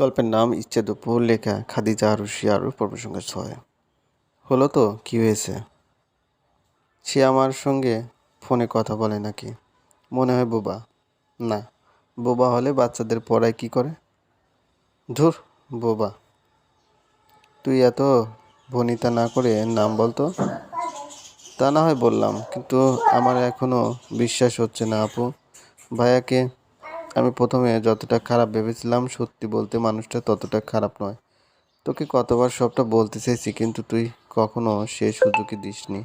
গল্পের নাম ইচ্ছে দুপুর লেখা খাদিজা রুশিয়ার পর্ব সংখ্যা ছয়। হলো তো, কি হয়েছে? সে আমার সঙ্গে ফোনে কথা বলে নাকি? মনে হয় বোবা। না, বোবা হলে বাচ্চাদের পড়ায় কি করে? ধুর, বোবা। তুই এত ভনিতা না করে নাম বলতো? তা না হয় বললাম, কিন্তু আমার এখনও বিশ্বাস হচ্ছে না আপু। ভাইয়াকে আমি প্রথমে যতটা খারাপ ভেবেছিলাম সত্যি বলতে মানুষটা ততটা খারাপ নয়। তোকে কতবার সবটা বলতে চাইছি কিন্তু তুই কখনো সে সুযোগই দিসনি।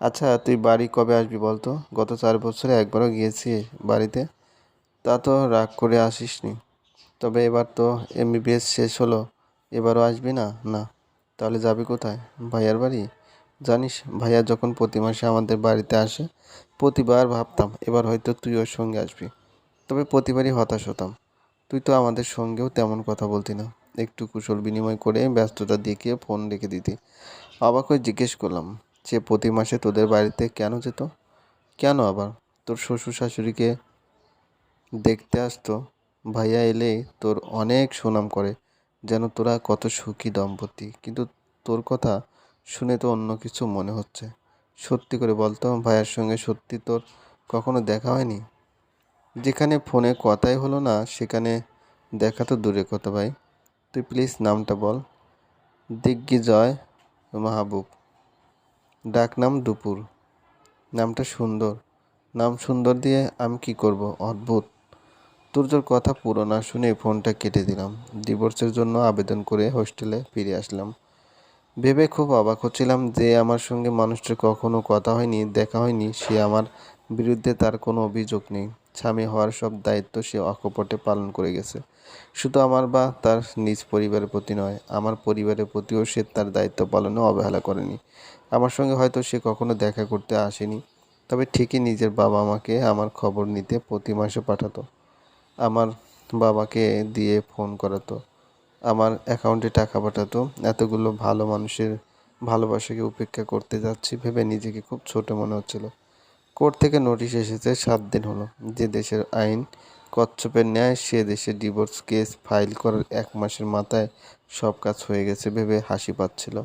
আচ্ছা তুই বাড়ি কবে আসবি বলতো? গত চার বছরে একবারও গিয়েছি বাড়িতে। তা তো রাগ করে আসিসনি। তবে এবার তো এমবিবিএস শেষ হলো। এবারও আসবি না? না। তাহলে যাবি কোথায়? ভাইয়ার বাড়ি? জানিস, ভাইয়া যখন প্রতি মাসে আমাদের বাড়িতে আসে, প্রতিবার ভাবতাম এবার হয়তো তুই ওর সঙ্গে আসবি। তবে প্রতিবারই হতাশ হতাম। তুই তো আমাদের সঙ্গেও তেমন কথা বলতি না। একটু কুশল বিনিময় করে ব্যস্ততা দেখিয়ে ফোন রেখে দিতি। অবাক হয়ে জিজ্ঞেস করলাম যে প্রতি মাসে তোদের বাড়িতে কেন যেত? কেন আবার? তোর শ্বশুর শাশুড়িকে দেখতে আসতো। ভাইয়া এলে তোর অনেক সুনাম করে। যেন তোরা কত সুখী দম্পতি। কিন্তু তোর কথা শুনে তো অন্য কিছু মনে হচ্ছে। সত্যি করে বলতো, ভাইয়ের সঙ্গে সত্যি তোর কখনো দেখা হয়নি? যেখানে ফোনে কথাই হলো না, সেখানে দেখা তো দূরে কথা ভাই। তুই প্লিজ নামটা বল। দিগ্বিজয় মাহবুব। ডাক নাম দুপুর। নামটা সুন্দর। নাম সুন্দর দিয়ে আমি কি করব? অদ্ভুত। তুর্যর কথা পুরো না শুনে ফোনটা কেটে দিলাম। ডিভোর্সের জন্য আবেদন করে হোস্টেলে ফিরে আসলাম। ভেবে খুব অবাক হচ্ছিলাম যে আমার সঙ্গে মানুষটির কখনো কথা হয়নি, দেখা হয়নি। সে আমার বিরুদ্ধে তার কোনো অভিযোগ নেই। স্বামী হওয়ার সব দায়িত্ব সে অকপটে পালন করে গেছে। শুধু আমার বা তার নিজ পরিবারের প্রতি নয়, আমার পরিবারের প্রতিও সে তার দায়িত্ব পালনে অবহেলা করেনি। আমার সঙ্গে হয়তো সে কখনো দেখা করতে আসেনি, তবে ঠিকই নিজের বাবা আমাকে আমার খবর নিতে প্রতি মাসে পাঠাতো। আমার বাবাকে দিয়ে ফোন করাতো। আমার অ্যাকাউন্টে টাকা পাঠাতো। এতগুলো ভালো মানুষের ভালোবাসাকে উপেক্ষা করতে যাচ্ছি ভেবে নিজেকে খুব ছোট মনে হচ্ছিল। কোর্ট থেকে নোটিশ এসেছে, সাত দিন হলো। যে দেশের আইন কচ্ছপের ন্যায়, সে দেশে ডিভোর্স কেস ফাইল করার এক মাসের মাথায় সব কাজ হয়ে গেছে ভেবে হাসি পাচ্ছিল।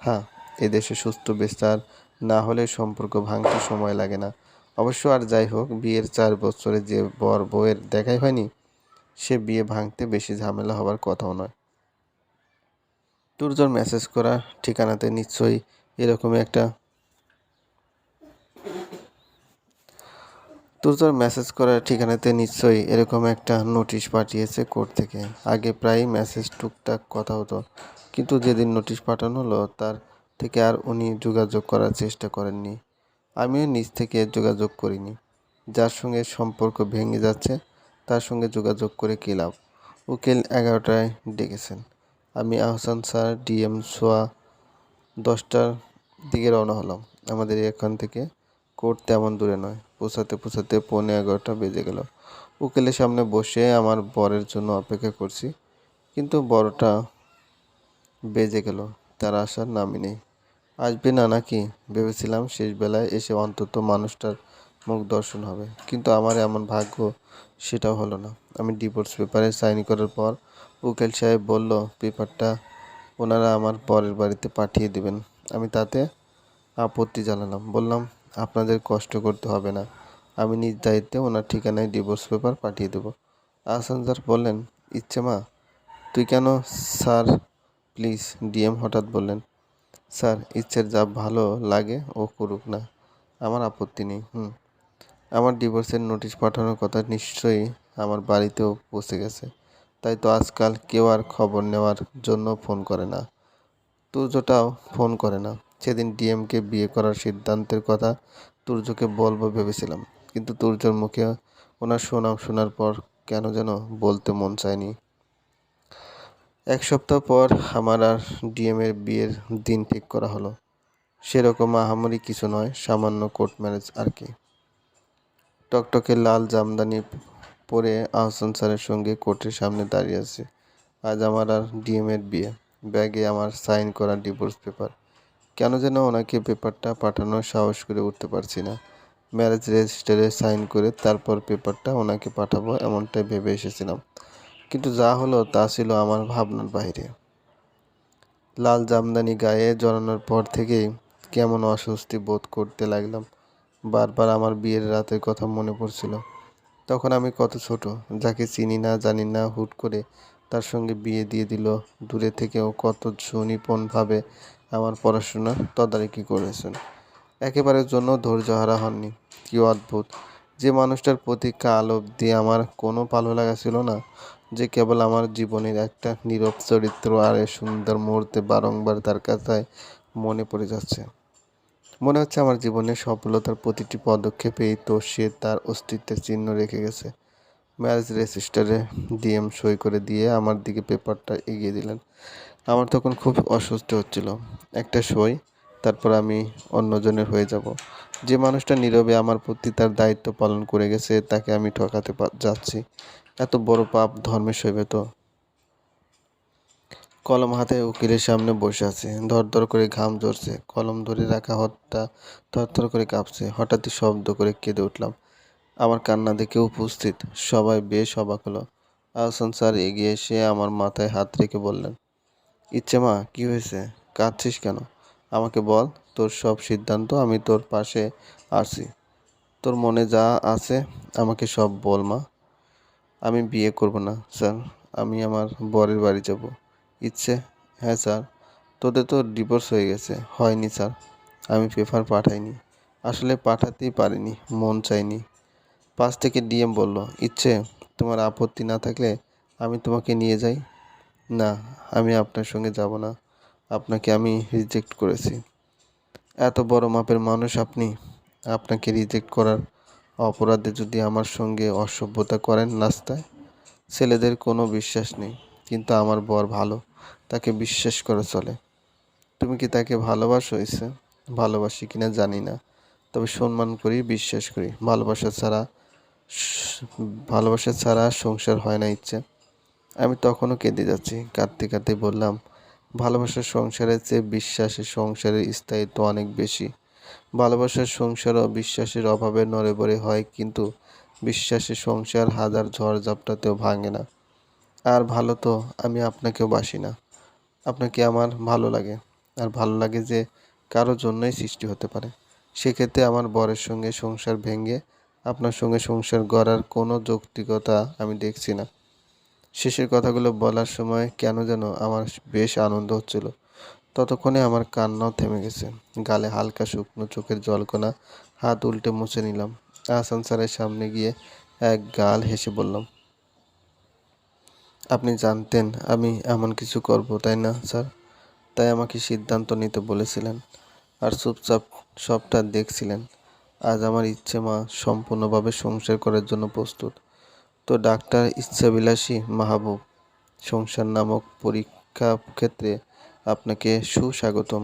হ্যাঁ এদেশে সুস্থ, বিস্তার, না হলে সম্পর্ক ভাঙতে সময় লাগে না। অবশ্য আর যাই হোক, বিয়ের চার বছরে যে বর বউয়ের দেখাই হয়নি সে বিয়ে ভাঙতে বেশি ঝামেলা হবার কথাও নয়। তুর্জোর মেসেজ করা ঠিকানাতে নিশ্চয়ই এরকমই একটা তুর্জোর মেসেজ করা ঠিকানাতে নিশ্চয়ই এরকম একটা নোটিশ পাঠিয়েছে কোর্ট থেকে। আগে প্রায় মেসেজ টুকটাক কথা হতো, কিন্তু যেদিন নোটিশ পাঠানো হলো, তার থেকে আর উনি যোগাযোগ করার চেষ্টা করেননি। আমিও নিজ থেকে যোগাযোগ করিনি, যার সঙ্গে সম্পর্ক ভেঙে যাচ্ছে। তার সঙ্গে যোগাযোগ করে কী লাভ? উকিল এগারোটায় ডেকেছেন। আমি আহসান স্যার, ডিএম সোয়া দশটার দিকে রওনা হলাম। আমাদের এখান থেকে কোর্ট তেমন দূরে নয়। পৌঁছাতে পৌঁছাতে পৌনে এগারোটা বেজে গেল। উকিলের সামনে বসে আমার বরের জন্য অপেক্ষা করছি, কিন্তু বড়টা বেজে গেল। তার আসার নামই নেই। আসবে না নাকি? ভেবেছিলাম শেষ বেলায় এসে অন্তত মানুষটার মুখ দর্শন হবে। কিন্তু আমার এমন ভাগ্য সেটাও হলো না। আমি ডিভোর্স পেপারে সাইন করার পর উকিল সাহেব বলল পেপারটা ওনারা আমার পরের বাড়িতে পাঠিয়ে দেবেন। আমি তাতে আপত্তি জানালাম। বললাম, আপনাদের কষ্ট করতে হবে না। আমি নিজ দায়িত্বে ওনার ঠিকানায় ডিভোর্স পেপার পাঠিয়ে দেবো। আহসান বললেন, ইচ্ছে মা, তুই কেন স্যার প্লিজ ডিএম হঠাৎ বললেন, স্যার, ইচ্ছের যা ভালো লাগে ও করুক না। আমার আপত্তি নেই। হুম। আমার ডিভোর্সের নোটিশ পাঠানোর কথা নিশ্চয়ই আমার বাড়িতেও পৌঁছে গেছে। তাই তো আজকাল কেউ আর খবর নেওয়ার জন্য ফোন করে না। তুর্যটাও ফোন করে না। সেদিন ডিএমকে বিয়ে করার সিদ্ধান্তের কথা তুর্যকে বলব ভেবেছিলাম। কিন্তু তুর্যর মুখে ওনার সুনাম শোনার পর কেন যেন বলতে মন চায়নি। এক সপ্তাহ পর আমার আর ডিএমের বিয়ের দিন ঠিক করা হলো। সেরকম আহামরি কিছু নয়, সামান্য কোর্ট ম্যারেজ আর কি। টকটকে লাল জামদানি পরে আহসান স্যারের সঙ্গে কোর্টের সামনে দাঁড়িয়ে আছে। আজ আমার আর ডিএমের বিয়ে। ব্যাগে আমার সাইন করা ডিভোর্স পেপার। কেন যেন ওনাকে পেপারটা পাঠানোর সাহস করে উঠতে পারছি না। ম্যারেজ রেজিস্টারে সাইন করে তারপর পেপারটা ওনাকে পাঠাবো এমনটাই ভেবে এসেছিলাম। কিন্তু যা হলো তা ছিল আমার ভাবনার বাইরে। লাল জামদানি গায়ে জড়ানোর পর থেকেই কেমন অস্বস্তি বোধ করতে লাগলাম। বারবার আমার বিয়ের রাতের কথা মনে পড়ছিল। তখন আমি কত ছোট, যাকে চিনি না, জানি না, হুট করে তার সঙ্গে বিয়ে দিয়ে দিল। দূরে থেকেও কত সুনিপুণভাবে আমার পড়াশোনা তদারকি করেছেন। একেবারের জন্য ধৈর্যহারা হননি। কি অদ্ভুত! যে মানুষটার প্রতি কাল অবধি আমার কোনো ভালো লাগা ছিল না, যে কেবল আমার জীবনের একটা নীরব চরিত্র আর সুন্দর মুহূর্তে বারংবার তার কাছে মনে পড়ে যাচ্ছে। মনে হচ্ছে আমার জীবনের সফলতার প্রতিটি পদক্ষেপেই তো সে তার অস্তিত্বের চিহ্ন রেখে গেছে। ম্যারেজ রেজিস্টারে ডিএম সই করে দিয়ে আমার দিকে পেপারটা এগিয়ে দিলেন। আমার তখন খুব অস্বস্তি হচ্ছিল। একটা সই, তারপর আমি অন্যজনের হয়ে যাব। যে মানুষটা নীরবে আমার প্রতি তার দায়িত্ব পালন করে গেছে, তাকে আমি ঠকাতে যাচ্ছি। এত বড় পাপ ধর্মের সইবে তো। কলম হাতে উকিলের সামনে বসে আছে। ধরধর করে ঘাম ঝরছে। কলম ধরে রাখা হাতটা থরথর করে কাঁপছে। হঠাৎই শব্দ করে কেঁদে উঠলাম। আমার কান্না দেখে উপস্থিত সবাই বেশ অবাক হলো। আহসান স্যার এগিয়ে এসে আমার মাথায় হাত রেখে বললেন, ইচ্ছে মা, কী হয়েছে? কাঁদছিস কেন? আমাকে বল, তোর সব সিদ্ধান্ত আমি তোর পাশে আছি তোর মনে যা আছে, আমাকে সব বল মা। আমি বিয়ে করব না, স্যার। আমি আমার বরের বাড়ি যাব। ইচ্ছে। হ্যাঁ স্যার, তোদের তো ডিভোর্স হয়ে গেছে। হয়নি স্যার, আমি পেপার পাঠাইনি। আসলে পাঠাতেই পারিনি, মন চাইনি। পাশ থেকে ডিএম বলল, ইচ্ছে, তোমার আপত্তি না থাকলে আমি তোমাকে নিয়ে যাই? না, আমি আপনার সঙ্গে যাব না। আপনাকে আমি রিজেক্ট করেছি। এত বড় মাপের মানুষ আপনি। আপনাকে রিজেক্ট করার অপরাধে যদি আমার সঙ্গে অসভ্যতা করেন নাস্তায় ছেলেদের কোনো বিশ্বাস নেই। কিন্তু আমার বর ভালো। তাকে বিশ্বাস করা চলে। তুমি কি তাকে ভালোবাসো, ইসে? ভালোবাসি কিনা জানি না। তবে সম্মান করি, বিশ্বাস করি। ভালোবাসা ছাড়া ভালোবাসা ছাড়া সংসার হয় না, ইচ্ছে। আমি তখনও কেঁদে যাচ্ছি। কাঁদতে কাঁদতে বললাম, ভালোবাসার সংসারের চেয়ে বিশ্বাসের সংসারের স্থায়িত্ব অনেক বেশি। ভালোবাসার সংসার ও বিশ্বাসের অভাবে নড়ে হয়, কিন্তু বিশ্বাসের সংসার হাজার ঝড় ঝাপটাতেও ভাঙে না। আর ভালো তো আমি আপনাকেও বাসি না। আপনাকে আমার ভালো লাগে। আর ভালো লাগে যে কারোর জন্যই সৃষ্টি হতে পারে। সেক্ষেত্রে আমার বরের সঙ্গে সংসার ভেঙে আপনার সঙ্গে সংসার গড়ার কোনো যৌক্তিকতা আমি দেখছি না। শেষের কথাগুলো বলার সময় কেন যেন আমার বেশ আনন্দ হচ্ছিল। ততক্ষণে আমার কান্নাও থেমে গেছে। গালে হালকা শুকনো চোখের জলকণা হাত উল্টে মুছে নিলাম। আহসান স্যারের সামনে গিয়ে এক গাল হেসে বললাম আপনি জানতেন আমি এমন কিছু করব, তাই না, স্যার? তাই আমাকে সিদ্ধান্ত নিতে বলেছিলেন আর চুপচাপ সবটা দেখছিলেন। আজ আমার ইচ্ছে মা সম্পূর্ণভাবে সংসার করার জন্য প্রস্তুত। তো ডাক্তার ইচ্ছাবিলাসী মাহবুব, সংসার নামক পরীক্ষা ক্ষেত্রে আপনাকে সুস্বাগতম।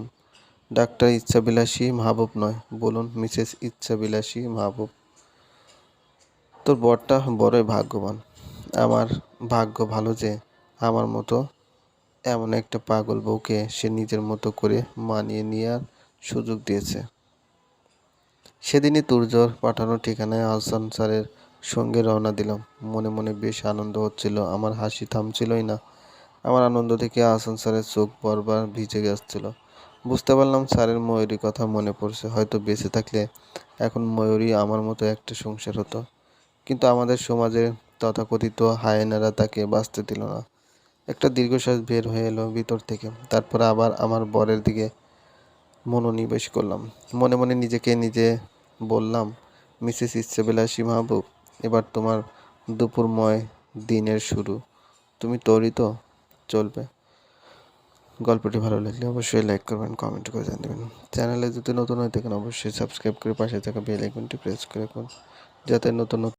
ডাক্তার ইচ্ছাবিলাসী মাহবুব নয়, বলুন মিসেস ইচ্ছাবিলাসী মাহবুব। তোর বরটা বড়ই ভাগ্যবান। আমার ভাগ্য ভালো যে আমার মতো এমন একটা পাগল বউকে সে নিজের মতো করে মানিয়ে নেওয়ার সুযোগ দিয়েছে। সেদিনই তুর্যর পাঠানো ঠিকানায় আহসান স্যারের সঙ্গে রওনা দিলাম। মনে মনে বেশ আনন্দ হচ্ছিল, আমার হাসি থামছিলই না। আমার আনন্দ থেকে আহসান স্যারের চোখ বরবার ভিজে যাচ্ছিল বুঝতে পারলাম স্যারের ময়ূরী কথা মনে পড়ছে, হয়তো বেঁচে থাকলে এখন ময়ূরী আমার মতো একটা সংসার হতো। কিন্তু আমাদের সমাজের তথাকথিত হায়েনারা তাকে বাঁচতে দিল না। একটা দীর্ঘশ্বাস বের হয়ে এলো ভিতর থেকে। তারপর আবার আমার বরের দিকে মনোনিবেশ করলাম। মনে মনে নিজেকে নিজে বললাম, মিসেস ইচ্ছেবিলাসী মাহবুব এবার তোমার দুপুরময় দিনের শুরু। তুমি তৈরি তো? চলবে। গল্পটি ভালো লাগলে অবশ্যই লাইক করবেন, কমেন্ট করে জানাবেন। চ্যানেলে যদি নতুন হয়ে থাকেন, অবশ্যই সাবস্ক্রাইব করে পাশে থাকা বেল আইকনটি প্রেস করে রাখুন, যাতে নতুন নতুন